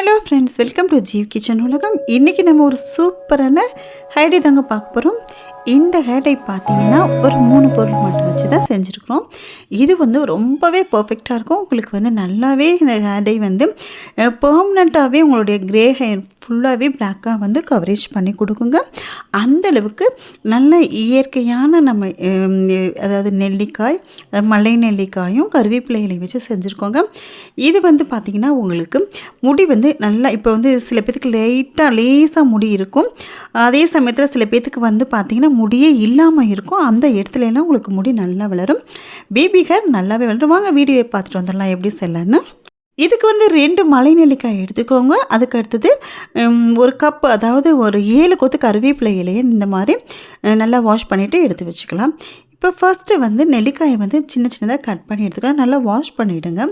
Hello friends welcome to Jeev kitchen உலகம். இன்றைக்கி நம்ம ஒரு சூப்பரான ஹேடை தாங்க பார்க்க போகிறோம் இந்த ஹேடை பார்த்தீங்கன்னா ஒரு மூணு பொருள் மட்டும் வச்சு தான் செஞ்சுருக்குறோம். இது வந்து ரொம்பவே பர்ஃபெக்டாக இருக்கும். உங்களுக்கு வந்து நல்லாவே இந்த ஹேடை வந்து பெர்மனண்ட்டாகவே உங்களுடைய கிரே ஹேர் ஃபுல்லாகவே பிளாக்காக வந்து கவரேஜ் பண்ணி கொடுக்குங்க. அந்தளவுக்கு நல்ல இயற்கையான நம்ம அதாவது நெல்லிக்காய் அதாவது மலை நெல்லிக்காயும் கருவேப்பிலைகளை வச்சு செஞ்சுருக்கோங்க. இது வந்து பார்த்திங்கன்னா உங்களுக்கு முடி வந்து நல்லா இப்போ வந்து சில பேர்த்துக்கு லைட்டாக லேசாக முடி இருக்கும். அதே சமயத்தில் சில பேர்த்துக்கு வந்து பார்த்திங்கன்னா முடியே இல்லாமல் இருக்கும். அந்த இடத்துலலாம் உங்களுக்கு முடி நல்லா வளரும். பேபி ஹேர் நல்லாவே வளரும். வாங்க வீடியோவை பார்த்துட்டு வந்துடலாம். எப்படி செல்லன்னு இதுக்கு வந்து ரெண்டு மலை நெல்லிக்காய் எடுத்துக்கோங்க. அதுக்கு அடுத்தது ஒரு கப் அதாவது ஒரு ஏழு கொத்து கருவேப்பிலை இலையை இந்த மாதிரி நல்லா வாஷ் பண்ணிவிட்டு எடுத்து வச்சுக்கலாம். இப்போ ஃபர்ஸ்ட்டு வந்து நெல்லிக்காயை வந்து சின்ன சின்னதாக கட் பண்ணி எடுத்துக்கலாம். நல்லா வாஷ் பண்ணிவிடுங்க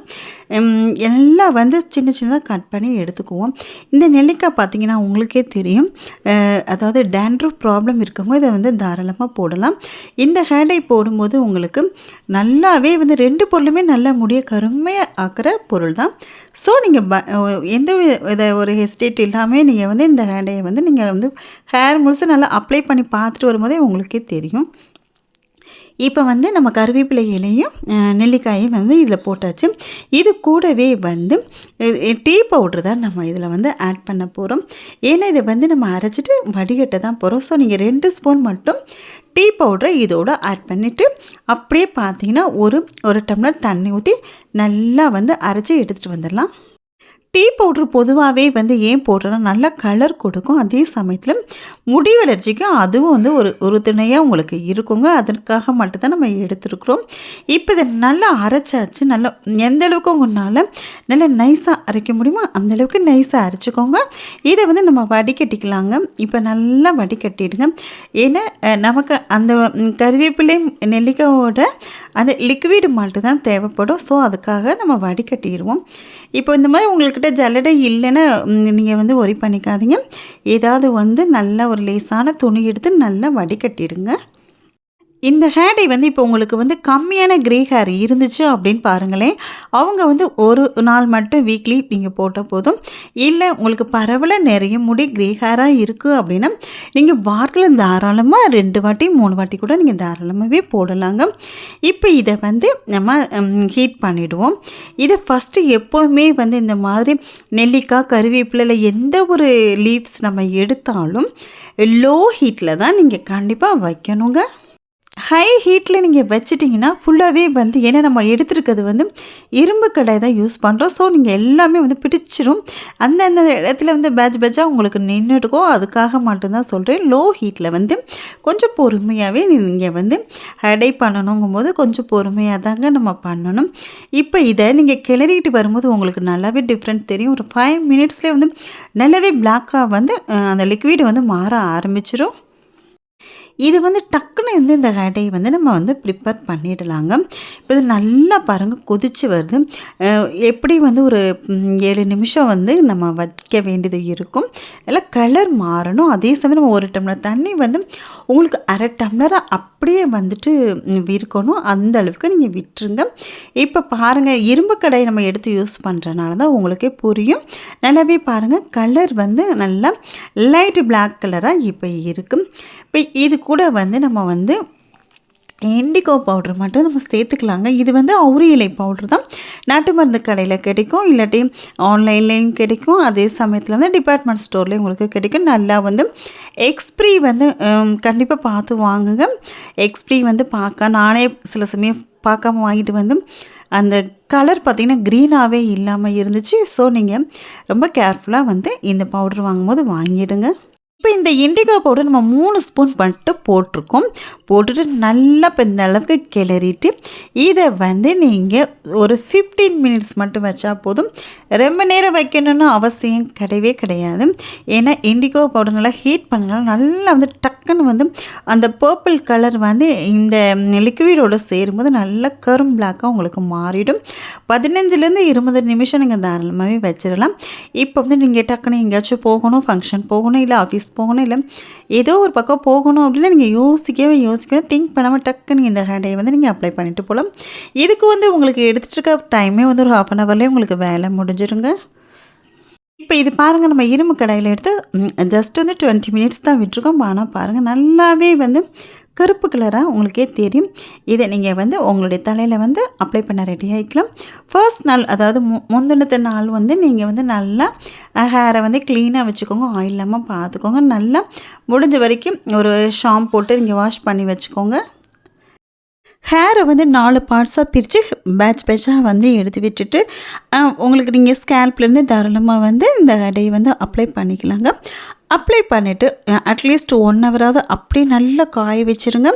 எல்லாம் வந்து சின்ன சின்னதாக கட் பண்ணி எடுத்துக்குவோம். இந்த நெல்லிக்காய் பார்த்தீங்கன்னா உங்களுக்கே தெரியும். அதாவது டேண்ட்ரூஃப் ப்ராப்ளம் இருக்கவங்க இதை வந்து தாராளமாக போடலாம். இந்த ஹேண்டை போடும்போது உங்களுக்கு நல்லாவே வந்து ரெண்டு பொருளுமே நல்லா முடிய கருமையாக ஆக்கிற பொருள் தான். ஸோ நீங்கள் ப எந்த இதை ஒரு ஹெஸ்டேட் இல்லாமல் நீங்கள் வந்து இந்த ஹேண்டையை வந்து நீங்கள் வந்து ஹேர் முழுசு நல்லா அப்ளை பண்ணி பார்த்துட்டு வரும்போதே உங்களுக்கே தெரியும். இப்போ வந்து நம்ம கருவேப்பிலை இலையும் நெல்லிக்காயும் வந்து இதில் போட்டாச்சு. இது கூடவே வந்து டீ பவுட்ரு தான் நம்ம இதில் வந்து ஆட் பண்ண போகிறோம் ஏன்னா இதை வந்து நம்ம அரைச்சிட்டு வடிகட்ட தான் போகிறோம் ஸோ நீங்கள் ரெண்டு ஸ்பூன் மட்டும் டீ பவுடரை இதோடு ஆட் பண்ணிவிட்டு அப்படியே பார்த்தீங்கன்னா ஒரு ஒரு டம்ளர் தண்ணி ஊற்றி நல்லா வந்து அரைச்சி எடுத்துகிட்டு வந்துடலாம். டீ பவுட்ரு பொதுவாகவே வந்து ஏன் போடுறோன்னா நல்லா கலர் கொடுக்கும். அதே சமயத்தில் முடி வளர்ச்சிக்கும் அதுவும் வந்து ஒரு உறுதுணையாக உங்களுக்கு இருக்குங்க. அதற்காக மட்டும்தான் நம்ம எடுத்துருக்குறோம். இப்போ இதை நல்லா அரைச்சாச்சு. நல்லா எந்த அளவுக்கு உங்களால் நல்லா நைஸாக அரைக்க முடியுமோ அந்த அளவுக்கு நைஸாக அரைச்சிக்கோங்க. இதை வந்து நம்ம வடிகட்டிக்கலாங்க. இப்போ நல்லா வடிகட்டிடுங்க. ஏன்னா நமக்கு அந்த கருவேப்பிலை நெல்லிக்காயோட அந்த லிக்விட் மாட்டு தான் தேவைப்படும். ஸோ அதுக்காக நம்ம வடிகட்டிடுவோம். இப்போ இந்த மாதிரி உங்கள்கிட்ட ஜல்லடை இல்லைன்னா நீங்கள் வந்து ஒரி பண்ணிக்காதீங்க. ஏதாவது வந்து நல்ல ஒரு லேசான துணி எடுத்து நல்லா வடிகட்டிடுங்க. இந்த ஹேடை வந்து இப்போ உங்களுக்கு வந்து கம்மியான கிரே ஹேர் இருந்துச்சு அப்படின்னு பாருங்களேன். அவங்க வந்து ஒரு நாள் மட்டும் வீக்லி நீங்கள் போட்ட போதும். இல்லை உங்களுக்கு பரவல நிறைய முடி கிரே ஹேராக இருக்குது அப்படின்னா நீங்கள் வாரத்தில் தாராளமாக ரெண்டு வாட்டி மூணு வாட்டி கூட நீங்கள் தாராளமாகவே போடலாங்க. இப்போ இதை வந்து நம்ம ஹீட் பண்ணிவிடுவோம் இதை ஃபஸ்ட்டு எப்போவுமே வந்து இந்த மாதிரி நெல்லிக்காய் கருவேப்பிலையில் எந்த ஒரு லீவ்ஸ் நம்ம எடுத்தாலும் லோ ஹீட்டில் தான் நீங்கள் கண்டிப்பாக வைக்கணுங்க. ஹை ஹீட்டில் நீங்கள் வச்சிட்டிங்கன்னா ஃபுல்லாகவே வந்து ஏன்னா நம்ம எடுத்துருக்கிறது வந்து இரும்பு கடாய் தான் யூஸ் பண்ணுறோம் ஸோ நீங்கள் எல்லாமே வந்து பிடிச்சிரும். அந்தந்த இடத்துல வந்து பேட்ச் பேட்சாக உங்களுக்கு நின்றுட்டுக்கோ அதுக்காக மட்டும்தான் சொல்கிறேன் லோ ஹீட்டில் வந்து கொஞ்சம் பொறுமையாகவே நீங்கள் வந்து அடை பண்ணணுங்கும் போது கொஞ்சம் பொறுமையாக தாங்க நம்ம பண்ணணும். இப்போ இதை நீங்கள் கிளறிட்டு வரும்போது உங்களுக்கு நல்லாவே டிஃப்ரெண்ட் தெரியும். ஒரு ஃபைவ் மினிட்ஸ்லேயே வந்து நல்லாவே பிளாக்காக வந்து அந்த லிக்விட் வந்து மாற ஆரம்பிச்சிடும் இது வந்து டக்குன்னு வந்து இந்த ஹேடையை வந்து நம்ம வந்து ப்ரிப்பேர் பண்ணிடலாங்க. இப்போ இது நல்லா பாருங்கள் கொதிச்சு வருது. எப்படி வந்து ஒரு ஏழு நிமிஷம் வந்து நம்ம வைக்க வேண்டியது இருக்கும். நல்லா கலர் மாறணும். அதே சமயம் நம்ம ஒரு டம்ளர் தண்ணி வந்து உங்களுக்கு அரை டம்ளராக அப்படியே வந்துட்டு விற்கணும். இருக்கணும் அந்த அளவுக்கு நீங்கள் விட்டுருங்க. இப்போ பாருங்கள் இரும்பு கடையை நம்ம எடுத்து யூஸ் பண்ணுறனால தான் உங்களுக்கே புரியும். நல்லாவே பாருங்கள் கலர் வந்து நல்லா லைட் பிளாக் கலராக இப்போ இருக்குது இப்போ இது கூட வந்து நம்ம வந்து இண்டிகோ பவுட்ரு மட்டும் நம்ம சேர்த்துக்கலாங்க. இது வந்து அவுரி இலை பவுட்ரு தான். நாட்டு மருந்து கடையில் கிடைக்கும். இல்லாட்டி ஆன்லைன்லேயும் கிடைக்கும். அதே சமயத்தில் வந்து டிபார்ட்மெண்ட் ஸ்டோர்லேயும் உங்களுக்கு கிடைக்கும். நல்லா வந்து எக்ஸ்ப்ரி வந்து கண்டிப்பாக பார்த்து வாங்குங்க. எக்ஸ்ப்ரி வந்து பார்க்க நானே சில சமயம் பார்க்காம வாங்கிட்டு வந்து அந்த கலர் பார்த்திங்கன்னா க்ரீனாகவே இல்லாமல் இருந்துச்சு. ஸோ நீங்கள் ரொம்ப கேர்ஃபுல்லாக வந்து இந்த பவுடர் வாங்கும்போது வாங்கிடுங்க. இப்போ இந்த இண்டிகோ பவுடர் நம்ம மூணு ஸ்பூன் பண்ணிட்டு போட்டிருக்கோம். போட்டுட்டு நல்லா இப்போ இந்த அளவுக்கு கிளறிட்டு இதை வந்து நீங்கள் ஒரு ஃபிஃப்டீன் மினிட்ஸ் மட்டும் வச்சா போதும். ரொம்ப நேரம் வைக்கணும்னு அவசியம் கிடையவே கிடையாது. ஏன்னா இண்டிகோ பவுடர் நல்லா ஹீட் பண்ணனால நல்லா வந்து டக்குன்னு வந்து அந்த பர்பிள் கலர் வந்து இந்த லிக்விடோடு சேரும்போது நல்லா கரும் பிளாக்காக உங்களுக்கு மாறிடும். பதினஞ்சுலேருந்து இருபது நிமிஷம் நீங்கள் தாராளமாகவே வச்சிடலாம் இப்போ வந்து நீங்கள் டக்குன்னு எங்கேயாச்சும் போகணும் ஃபங்க்ஷன் போகணும் இல்லை ஆஃபீஸ் போகணும் இல்லை ஏதோ ஒரு பக்கம் போகணும் அப்படின்னா நீங்கள் யோசிக்கவே யோசிக்கணும். திங்க் பண்ணாமல் டக்குன்னு இந்த ஹேண்டையை வந்து நீங்கள் அப்ளை பண்ணிட்டு போகலாம். இதுக்கு வந்து உங்களுக்கு எடுத்துகிட்டு இருக்க டைமே வந்து ஒரு ஹாஃப் அன் ஹவர்லேயே உங்களுக்கு வேலை முடிஞ்சிருங்க. இப்போ இது பாருங்கள் நம்ம இரும்பு கடையில் எடுத்து ஜஸ்ட் வந்து டுவெண்ட்டி மினிட்ஸ் தான் விட்டுருக்கோம். ஆனால் பாருங்கள் நல்லாவே வந்து கருப்பு கலராக உங்களுக்கே தெரியும். இதை நீங்கள் வந்து உங்களுடைய தலையில் வந்து அப்ளை பண்ண ரெடி ஆகிக்கலாம் ஃபர்ஸ்ட் நாள் அதாவது மு முந்தினத்த நாள் வந்து நீங்கள் வந்து நல்லா ஹேரை வந்து க்ளீனாக வச்சுக்கோங்க. ஆயில் இல்லாமல் பார்த்துக்கோங்க நல்லா முடிஞ்ச வரைக்கும் ஒரு ஷாம்பு போட்டு நீங்கள் வாஷ் பண்ணி வச்சுக்கோங்க. ஹேரை வந்து நாலு பார்ட்ஸாக பிரித்து பேட்ச் பேட்சாக வந்து எடுத்து விட்டுட்டு உங்களுக்கு நீங்கள் ஸ்கேல்ப்லேருந்து தாராளமாக வந்து இந்த அடையை வந்து அப்ளை பண்ணிக்கலாங்க. அப்ளை பண்ணிவிட்டு அட்லீஸ்ட் ஒன் ஹவராவது அப்படியே நல்லா காய வச்சுருங்க.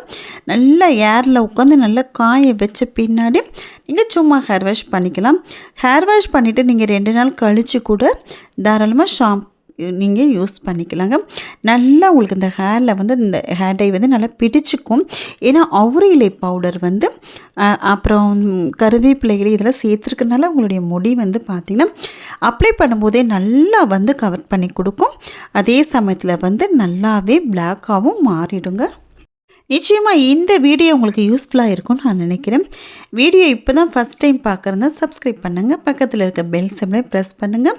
நல்லா ஏரில் உட்காந்து நல்லா காய வச்ச பின்னாடி நீங்கள் சும்மா ஹேர் வாஷ் பண்ணிக்கலாம். ஹேர் வாஷ் பண்ணிவிட்டு நீங்கள் ரெண்டு நாள் கழித்து கூட தாராளமாக ஷாம்பு நீங்கள் யூஸ் பண்ணிக்கலாங்க. நல்லா உங்களுக்கு இந்த ஹேரில் வந்து இந்த ஹேர் டை வந்து நல்லா பிடிச்சிக்கும். ஏன்னா அவுரிலை பவுடர் வந்து அப்புறம் கருவேப்பிலைகள் இதெல்லாம் சேர்த்துருக்கனால உங்களுடைய முடி வந்து பார்த்திங்கன்னா அப்ளை பண்ணும்போதே நல்லா வந்து கவர் பண்ணி கொடுக்கும். அதே சமயத்தில் வந்து நல்லாவே பிளாக்காகவும் மாறிடுங்க. நிச்சயமாக இந்த வீடியோ உங்களுக்கு யூஸ்ஃபுல்லாக இருக்கும்னு நான் நினைக்கிறேன். வீடியோ இப்போ தான் ஃபஸ்ட் டைம் பார்க்குறதா சப்ஸ்கிரைப் பண்ணுங்கள் பக்கத்தில் இருக்க பெல் சிம்லை ப்ரெஸ் பண்ணுங்கள்